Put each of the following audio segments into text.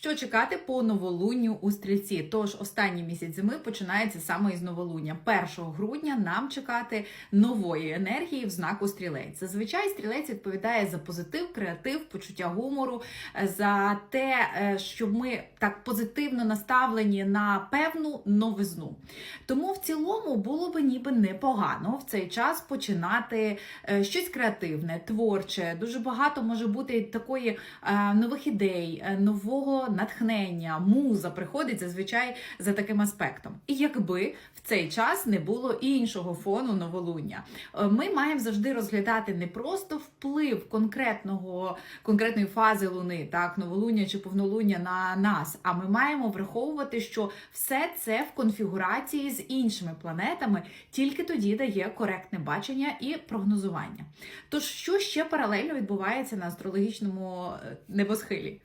Що чекати по новолунню у стрільці? Тож останній місяць зими починається саме із новолуння. 1 грудня нам чекати нової енергії в знаку стрілець. Зазвичай стрілець відповідає за позитив, креатив, почуття гумору, е, за те, е, що ми так позитивно наставлені на певну новизну. Тому в цілому було би ніби непогано в цей час починати е, щось креативне, творче. Дуже багато може бути такої нових ідей, е, натхнення, муза приходить зазвичай за таким аспектом. І якби в цей час не було іншого фону новолуння, Е, ми маємо завжди розглядати не просто вплив конкретного конкретної фази луни, так новолуння чи повнолуння на нас. А ми маємо враховувати, що все це в конфігурації з іншими планетами тільки тоді дає коректне бачення і прогнозування. Тож, що ще паралельно відбувається на астрологічному е, небосхилі?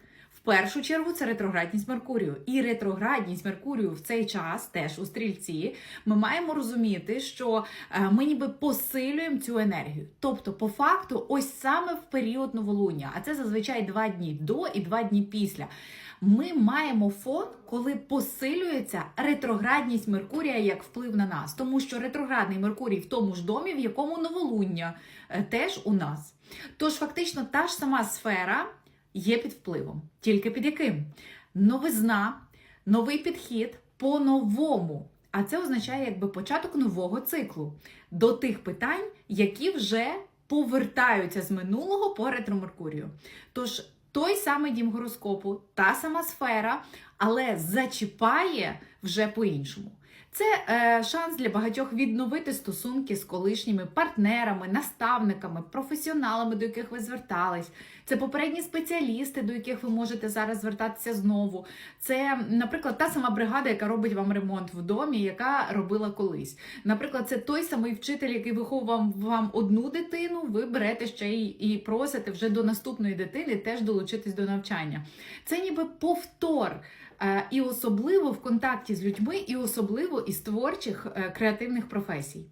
Першу чергу це ретроградність Меркурію. І ретроградність Меркурію в цей час, теж у стрільці, ми маємо розуміти, що е, ми ніби посилюємо цю енергію. Тобто, по факту, ось саме в період новолуння, а це зазвичай два дні до і два дні після. Ми маємо фон, коли посилюється ретроградність Меркурія як вплив на нас, тому що ретроградний Меркурій в тому ж домі, в якому новолуння е, теж у нас. Тож, фактично, та ж сама сфера є під впливом. Тільки під яким? Новизна, новий підхід по-новому. А це означає якби початок нового циклу до тих питань, які вже повертаються з минулого по ретро-Меркурію. Тож той самий дім гороскопу, та сама сфера, але зачіпає вже по-іншому. Це е, шанс для багатьох відновити стосунки з колишніми партнерами, наставниками, професіоналами, до яких ви звертались. Це попередні спеціалісти, до яких ви можете зараз звертатися знову. Це, наприклад, та сама бригада, яка робить вам ремонт в домі, яка робила колись. Наприклад, це той самий вчитель, який виховував вам одну дитину. Ви берете ще й і просите вже до наступної дитини теж долучитись до навчання. Це ніби повтор. Е, І особливо в контакті з людьми, і особливо із творчих е, креативних професій.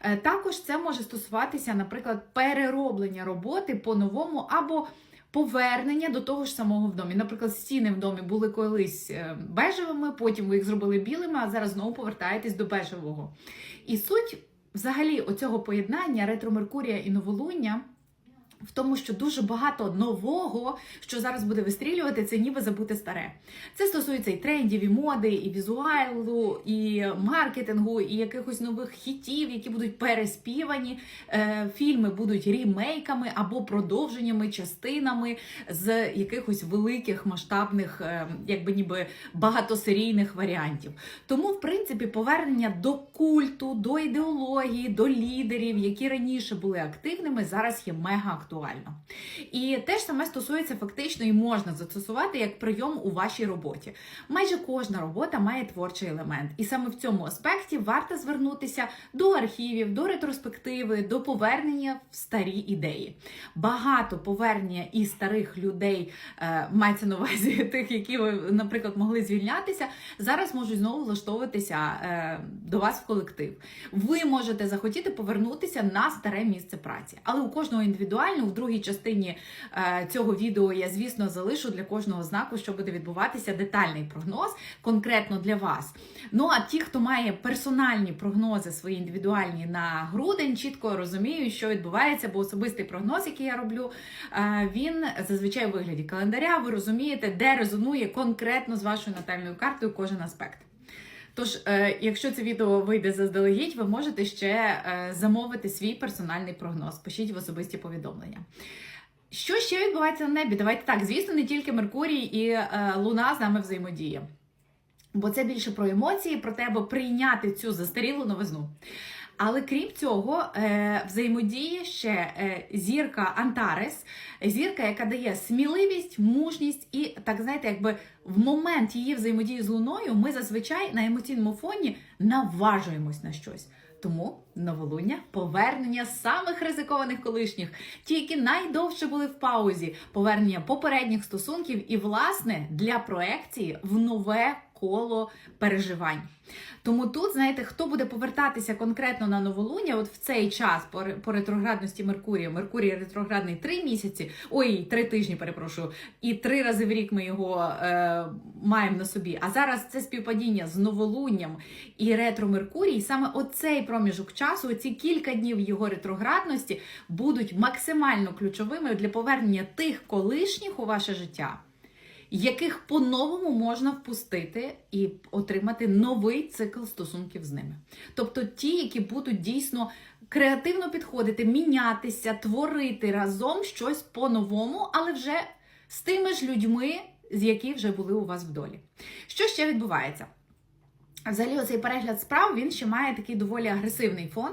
Е, Також це може стосуватися, наприклад, перероблення роботи по-новому або повернення до того ж самого в домі. Наприклад, стіни в домі були колись бежевими, потім ви їх зробили білими, а зараз знову повертаєтесь до бежевого. І суть взагалі оцього поєднання ретро Меркурія і новолуння. В тому, що дуже багато нового, що зараз буде вистрілювати, це ніби забути старе. Це стосується і трендів, і моди, і візуалу, і маркетингу, і якихось нових хітів, які будуть переспівані. Е, Фільми будуть рімейками або продовженнями, частинами з якихось великих масштабних, е, якби ніби багатосерійних варіантів. Тому, в принципі, повернення до культу, до ідеології, до лідерів, які раніше були активними, зараз є мега актуально. І те ж саме стосується фактично і можна застосувати як прийом у вашій роботі. Майже кожна робота має творчий елемент, і саме в цьому аспекті варто звернутися до архівів, до ретроспективи, до повернення в старі ідеї. Багато повернення і старих людей е, мається на увазі тих, які ви, наприклад, могли звільнятися, зараз можуть знову влаштовуватися е, до вас в колектив. Ви можете захотіти повернутися на старе місце праці, але у кожного індивідуально в другій частині е, цього відео я, звісно, залишу для кожного знаку, що буде відбуватися детальний прогноз конкретно для вас. Ну а ті, хто має персональні прогнози свої індивідуальні на грудень, чітко розуміють, що відбувається, бо особистий прогноз, який я роблю, е, він зазвичай у вигляді календаря. Ви розумієте, де резонує конкретно з вашою натальною картою кожен аспект. Тож, е, якщо це відео вийде заздалегідь, ви можете ще е, замовити свій персональний прогноз. Пишіть в особисті повідомлення. Що ще відбувається на небі? Давайте так, звісно, не тільки Меркурій і е, Луна з нами взаємодіє. Бо це більше про емоції, про те, аби прийняти цю застарілу новизну. Але крім цього, е, взаємодіє ще е, зірка Антарес, зірка, яка дає сміливість, мужність і так знаєте, якби в момент її взаємодії з луною ми зазвичай на емоційному фоні наважуємось на щось. Тому новолуння повернення самих ризикованих колишніх, ті, які найдовше були в паузі, повернення попередніх стосунків, і, власне, для проекції в нове коло переживань. Тому тут, знаєте, хто буде повертатися конкретно на новолуння, от в цей час по, ре- по ретроградності Меркурія, Меркурій ретроградний три місяці, ой, три тижні, перепрошую, і три рази в рік ми його е, маємо на собі. А зараз це співпадіння з новолунням і ретро Меркурій. Саме оцей проміжок часу, оці кілька днів його ретроградності будуть максимально ключовими для повернення тих колишніх у ваше життя яких по-новому можна впустити і отримати новий цикл стосунків з ними. Тобто ті, які будуть дійсно креативно підходити, мінятися, творити разом щось по-новому, але вже з тими ж людьми, з які вже були у вас в долі. Що ще відбувається? Взагалі, оцей перегляд справ він ще має такий доволі агресивний фон.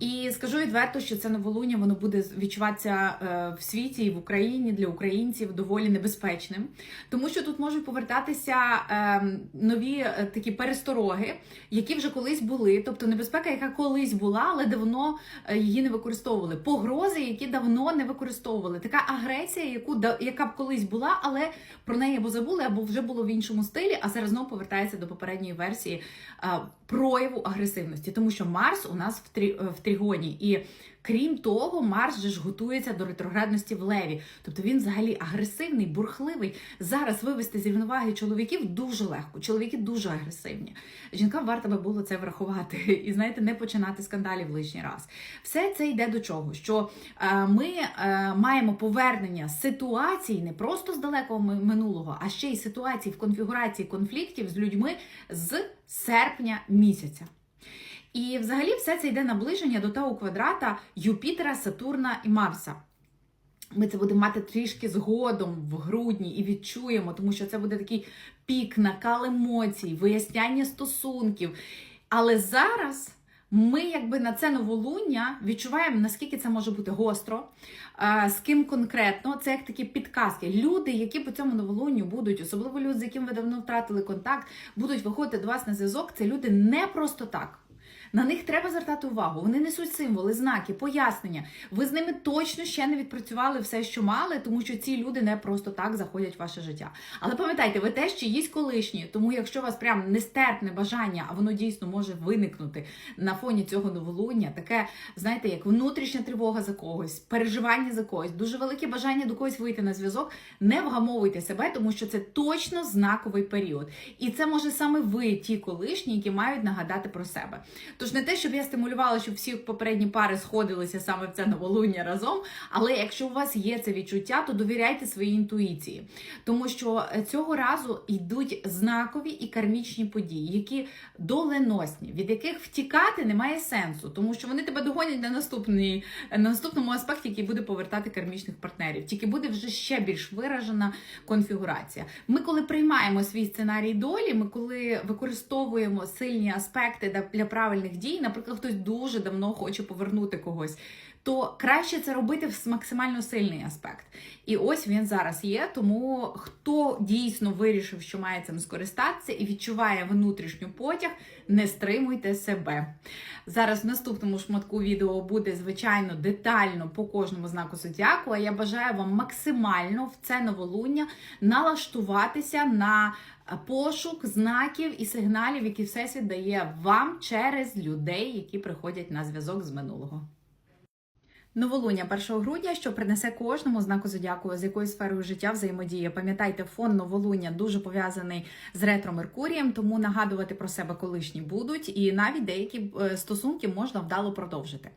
І скажу відверто, що це новолуння воно буде відчуватися е, в світі і в Україні для українців доволі небезпечним, тому що тут можуть повертатися е, нові е, такі перестороги, які вже колись були. Тобто небезпека, яка колись була, але давно е, її не використовували. Погрози, які давно не використовували. Така агресія, яку яка б колись була, але про неї або забули, або вже було в іншому стилі, а зараз знову повертається до попередньої версії прояву агресивності, тому що Марс у нас в, трі, тригоні. І крім того, Марс же ж готується до ретроградності в Леві. Тобто він взагалі агресивний, бурхливий. Зараз вивести з рівноваги чоловіків дуже легко. Чоловіки дуже агресивні. Жінкам варто би було це врахувати і знаєте, не починати скандалів лишній раз. Все це йде до чого? Що е, ми е, маємо повернення ситуацій не просто з далекого минулого, а ще й ситуацій в конфігурації конфліктів з людьми з серпня місяця. І взагалі все це йде наближення до того квадрата Юпітера, Сатурна і Марса. Ми це будемо мати трішки згодом в грудні і відчуємо, тому що це буде такий пік, накал емоцій, виясняння стосунків. Але зараз ми, якби на це новолуння, відчуваємо, наскільки це може бути гостро, з ким конкретно. Це як такі підказки. Люди, які по цьому новолунню будуть, особливо люди, з якими ви давно втратили контакт, будуть виходити до вас на зв'язок. Це люди не просто так. На них треба звертати увагу. Вони несуть символи, знаки, пояснення. Ви з ними точно ще не відпрацювали все, що мали, тому що ці люди не просто так заходять в ваше життя. Але пам'ятайте, ви теж чиїсь колишні, тому якщо у вас прям нестерпне бажання, а воно дійсно може виникнути на фоні цього новолуння, таке, знаєте, як внутрішня тривога за когось, переживання за когось, дуже велике бажання до когось вийти на зв'язок. Не вгамовуйте себе, тому що це точно знаковий період. І це може саме ви, ті колишні, які мають нагадати про себе. Тож не те, щоб я стимулювала, щоб всі попередні пари сходилися саме в це новолуння разом. Але якщо у вас є це відчуття, то довіряйте своїй інтуїції, тому що цього разу йдуть знакові і кармічні події, які доленосні, від яких втікати немає сенсу, тому що вони тебе догонять на наступний на наступному аспекті, який буде повертати кармічних партнерів. Тільки буде вже ще більш виражена конфігурація. Ми, коли приймаємо свій сценарій долі, ми коли використовуємо сильні аспекти для- для правильних дій, наприклад, хтось дуже давно хоче повернути когось. То краще це робити в максимально сильний аспект. І ось він зараз є. Тому хто дійсно вирішив, що має цим скористатися і відчуває внутрішню потяг, не стримуйте себе. Зараз в наступному шматку відео буде звичайно детально по кожному знаку зодіаку. А я бажаю вам максимально в це новолуння налаштуватися на пошук знаків і сигналів, які всесвіт дає вам через людей, які приходять на зв'язок з минулого. Новолуння 1 грудня, що принесе кожному знаку зодіаку, з якою сферою життя взаємодіє. Пам'ятайте, фон новолуння дуже пов'язаний з ретро Меркурієм, тому нагадувати про себе колишні будуть, і навіть деякі е, стосунки можна вдало продовжити.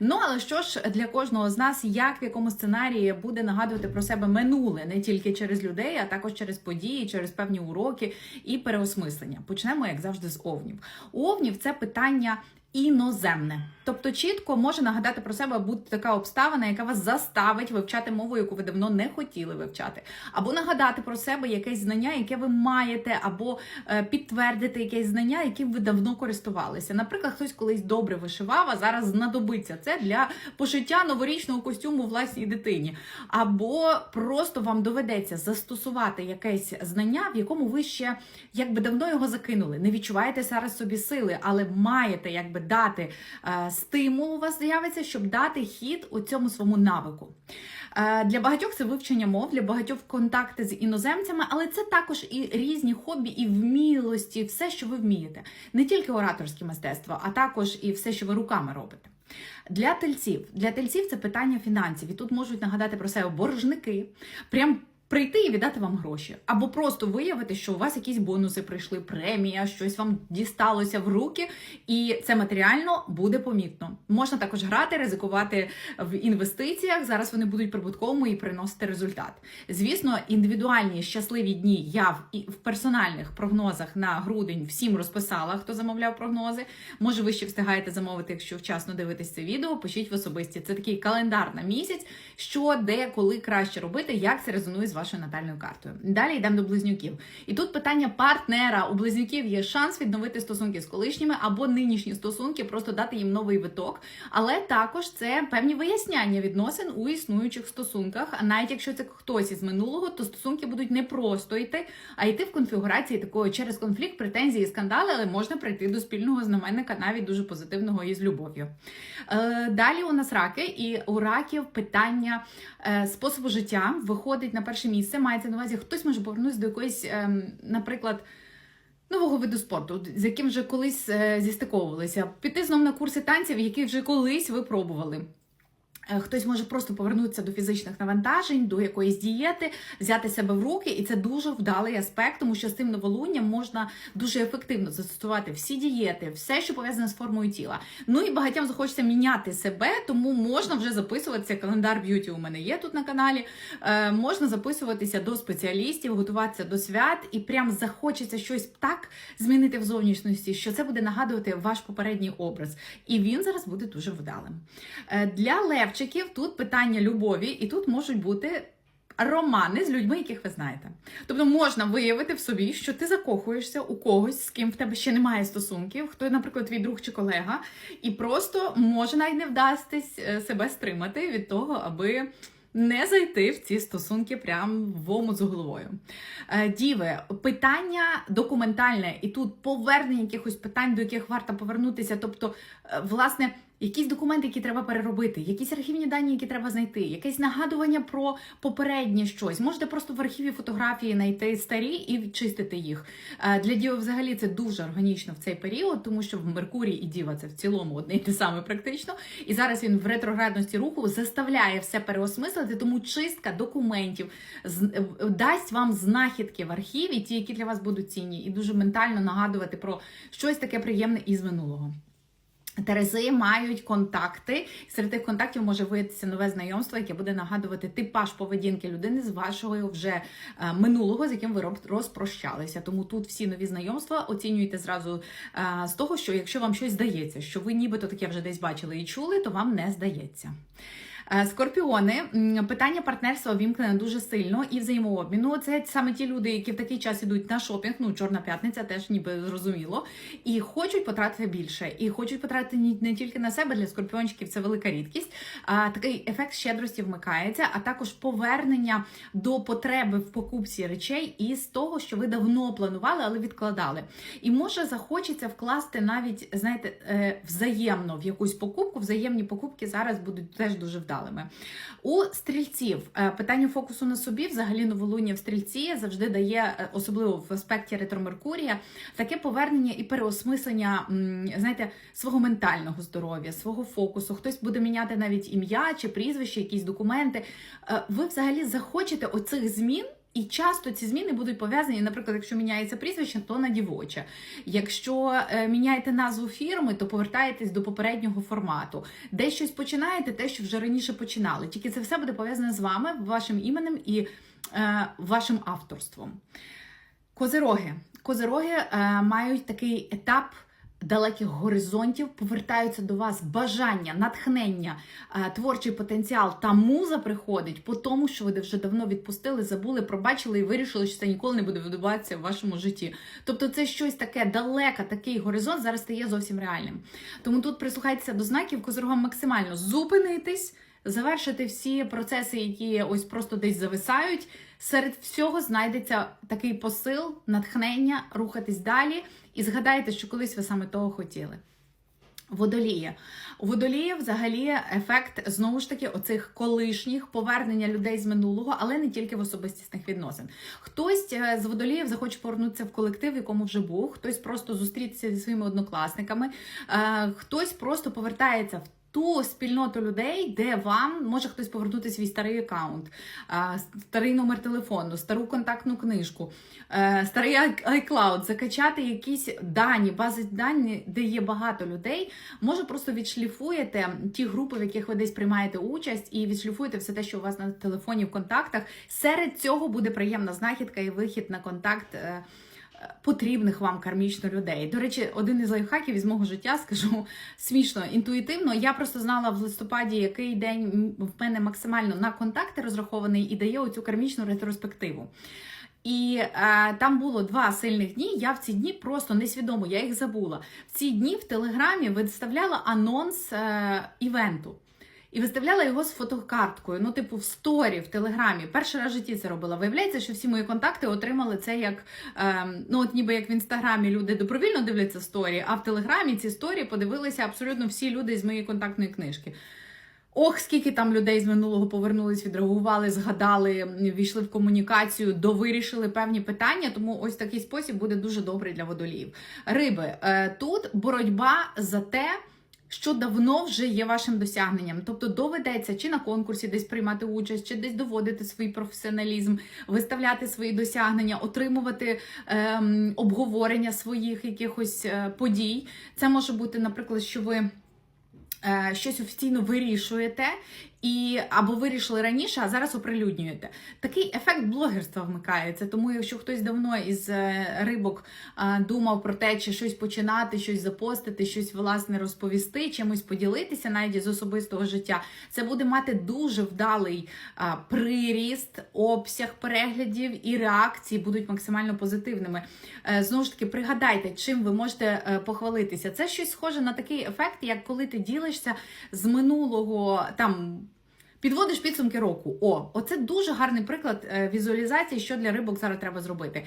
Ну але що ж для кожного з нас, як в якому сценарії буде нагадувати про себе минуле, не тільки через людей, а також через події, через певні уроки і переосмислення. Почнемо, як завжди, з овнів. Овнів це питання. Іноземне, тобто чітко може нагадати про себе бути така обставина, яка вас заставить вивчати мову, яку ви давно не хотіли вивчати, або нагадати про себе якесь знання, яке ви маєте, або е, підтвердити якесь знання, яким ви давно користувалися. Наприклад, хтось колись добре вишивав, а зараз знадобиться це для пошиття новорічного костюму власній дитині, або просто вам доведеться застосувати якесь знання, в якому ви ще якби давно його закинули. Не відчуваєте зараз собі сили, але маєте якби дати е, стимул у вас з'явиться, щоб дати хід у цьому своєму навику. Е, Для багатьох це вивчення мов, для багатьох контакти з іноземцями, але це також і різні хобі, і вмілості, все, що ви вмієте. Не тільки ораторське мистецтво, а також і все, що ви руками робите. Для тельців, для тельців це питання фінансів. І тут можуть нагадати про себе боржники. Прям прийти і віддати вам гроші, або просто виявити, що у вас якісь бонуси прийшли, премія, щось вам дісталося в руки, і це матеріально буде помітно. Можна також грати, ризикувати в інвестиціях. Зараз вони будуть прибутковими і приносити результат. Звісно, індивідуальні щасливі дні я в, персональних прогнозах на грудень всім розписала, хто замовляв прогнози. Може, ви ще встигаєте замовити, якщо вчасно дивитесь це відео. Пишіть в особисті. Це такий календар на місяць, що де, коли краще робити, як це резонує з вашою натальною картою. Далі йдемо до близнюків. І тут питання партнера. У близнюків є шанс відновити стосунки з колишніми або нинішні стосунки, просто дати їм новий виток. Але також це певні виясняння відносин у існуючих стосунках. А навіть якщо це хтось із минулого, то стосунки будуть не просто йти, а йти в конфігурації такої через конфлікт, претензії, скандали, але можна прийти до спільного знаменника, навіть дуже позитивного і з любов'ю. Е, Далі у нас раки, і у раків питання е, способу життя виходить на перше місце. Мається на увазі, хтось може повернутися до якоїсь, ем, наприклад. Нового виду спорту, з яким вже колись е, зістиковувалися, піти знов на курси танців, які вже колись ви пробували. Е, Хтось може просто повернутися до фізичних навантажень, до якоїсь дієти, взяти себе в руки, і це дуже вдалий аспект, тому що з цим новолунням можна дуже ефективно застосувати всі дієти, все, що пов'язане з формою тіла. Ну і багатьом захочеться міняти себе, тому можна вже записуватися. Календар б'юті у мене є тут на каналі. Е, можна записуватися до спеціалістів, готуватися до свят, і прям захочеться щось так змінити в зовнішності, що це буде нагадувати ваш попередній образ. І він зараз буде дуже вдалим. Е, Для левчиків тут питання любові, і тут можуть бути. Романи з людьми, яких ви знаєте. Тобто можна виявити в собі, що ти закохуєшся у когось, з ким в тебе ще немає стосунків, хто, наприклад, твій друг чи колега, і просто може навіть не вдастись е, себе стримати від того, аби не зайти в ці стосунки прям в омут з головою. Е, Діви, питання документальне, і тут повернення якихось питань, до яких варто повернутися. Тобто, е, власне, якісь документи, які треба переробити, якісь архівні дані, які треба знайти, якесь нагадування про попереднє щось. Можете просто в архіві фотографії знайти старі і відчистити їх. Е, Для Діви взагалі це дуже органічно в цей період, тому що в Меркурій і Діва це в цілому одне і те саме практично. І зараз він в ретроградності руху заставляє все переосмислити, тому чистка документів е, дасть вам знахідки в архіві, ті, які для вас будуть цінні, і дуже ментально нагадувати про щось таке приємне із минулого. Терези мають контакти. Серед тих контактів може виявитися нове знайомство, яке буде нагадувати типаж поведінки людини з вашого вже е, минулого, з яким ви розпрощалися. Тому тут всі нові знайомства оцінюйте зразу е, з того, що якщо вам щось здається, що ви нібито таке вже десь бачили і чули, то вам не здається. Е, Скорпіони, питання партнерства вімкнене дуже сильно і взаємообміну. Це саме ті люди, які в такий час ідуть на шопінг, ну чорна п'ятниця, теж ніби зрозуміло, і хочуть потратити більше, і хочуть потратити не тільки на себе для скорпіончиків, це велика рідкість. А такий ефект щедрості вмикається, а також повернення до потреби в покупці речей із того, що ви давно планували, але відкладали. І може захочеться вкласти навіть, знаєте, е, взаємно в якусь покупку. Взаємні покупки зараз будуть теж дуже вдалими. У стрільців е, питання фокусу на собі, взагалі новолуння в стрільці завжди дає, е, особливо в аспекті ретро-Меркурія, таке повернення і переосмислення, знаєте, свого ментального здоров'я, свого фокусу. Хтось буде міняти навіть ім'я чи прізвище, якісь документи. Е, Ви взагалі захочете оцих змін. І часто ці зміни будуть пов'язані, наприклад, якщо міняється прізвище, то на дівоче. Якщо е, міняєте назву фірми, то повертаєтесь до попереднього формату. Де щось починаєте, те, що вже раніше починали. Тільки це все буде пов'язане з вами, вашим іменем і е, вашим авторством. Козироги. Козироги е, мають такий етап далеких горизонтів, повертаються до вас бажання, натхнення, е, творчий потенціал та муза приходить по тому, що ви вже давно відпустили, забули, пробачили і вирішили, що це ніколи не буде відбуватися в вашому житті. Тобто, це щось таке далеке, такий горизонт зараз стає зовсім реальним. Тому тут прислухайтеся до знаків, козирогам максимально зупинитись. Завершити всі процеси, які ось просто десь зависають. Серед всього знайдеться такий посил, натхнення, рухатись далі. І згадайте, що колись ви саме того хотіли. Водолії. У водолії взагалі ефект знову ж таки оцих колишніх повернення людей з минулого, але не тільки в особистісних відносин. Хтось е, з водоліїв захоче повернутися в колектив, в якому вже був, хтось просто зустрітися зі своїми однокласниками, е, хтось просто повертається в. Ту спільноту людей, де вам може хтось повернути свій старий аккаунт, старий номер телефону, стару контактну книжку, е, старий iCloud, закачати якісь дані, бази дані, де є багато людей. Може, просто відшліфуєте ті групи, в яких ви десь приймаєте участь, і відшліфуєте все те, що у вас на телефоні в контактах. Серед цього буде приємна знахідка і вихід на контакт. Потрібних вам кармічно людей. До речі, один із лайфхаків із мого життя скажу смішно, інтуїтивно. Я просто знала в листопаді, який день в мене максимально на контакти розрахований і дає оцю кармічну ретроспективу. І е, там було два сильних дні. Я в ці дні просто несвідомо, я їх забула. В ці дні в Телеграмі виставляла анонс е, івенту. І виставляла його з фотокарткою, ну, типу, в сторі в Телеграмі. Перший раз в житті це робила. Виявляється, що всі мої контакти отримали це як ем, ну, от ніби як в інстаграмі люди добровільно дивляться сторі, а в Телеграмі ці сторі подивилися абсолютно всі люди з моєї контактної книжки. Ох, скільки там людей з минулого повернулись, відреагували, згадали, війшли в комунікацію, довирішили певні питання. Тому ось такий спосіб буде дуже добрий для водоліїв. Риби е, тут боротьба за те. Що давно вже є вашим досягненням, тобто доведеться чи на конкурсі десь приймати участь, чи десь доводити свій професіоналізм, виставляти свої досягнення, отримувати ем, обговорення своїх якихось е, подій. Це може бути, наприклад, що ви. е, Щось офіційно вирішуєте, і або вирішили раніше, а зараз оприлюднюєте. Такий ефект блогерства вмикається. Тому, якщо хтось давно із е, рибок думав про те, чи щось починати, щось запостити, щось власне розповісти, чимось поділитися, навіть з особистого життя, це буде мати дуже вдалий приріст, обсяг переглядів і реакції будуть максимально позитивними. Е, Знову ж таки, пригадайте, чим ви можете е, похвалитися. Це щось схоже на такий ефект, як коли ти ділишся з минулого там. Підводиш підсумки року. О, оце дуже гарний приклад е, візуалізації, що для рибок зараз треба зробити.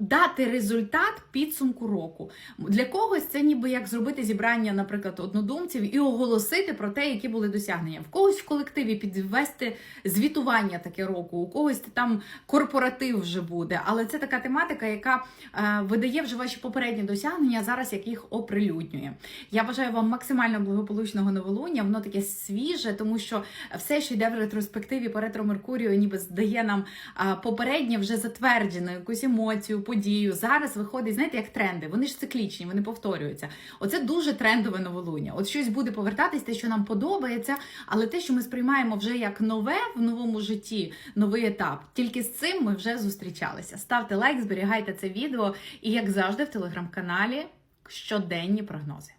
Дати результат підсумку року. Для когось це ніби як зробити зібрання, наприклад, однодумців і оголосити про те, які були досягнення. В когось в колективі підвести звітування таке року, у когось там корпоратив вже буде. Але це така тематика, яка е, видає вже ваші попередні досягнення, зараз як їх оприлюднює. Я бажаю вам максимально благополучного новолуння. Воно таке свіже, тому що все, що йде в ретроспективі по ретро Меркурію, ніби здає нам а, попереднє вже затверджену якусь емоцію, подію. Зараз виходить, знаєте, як тренди. Вони ж циклічні, вони повторюються. Оце дуже трендове новолуння. От щось буде повертатись, те, що нам подобається, але те, що ми сприймаємо вже як нове в новому житті, новий етап. Тільки з цим ми вже зустрічалися. Ставте лайк, зберігайте це відео, і як завжди, в телеграм-каналі щоденні прогнози.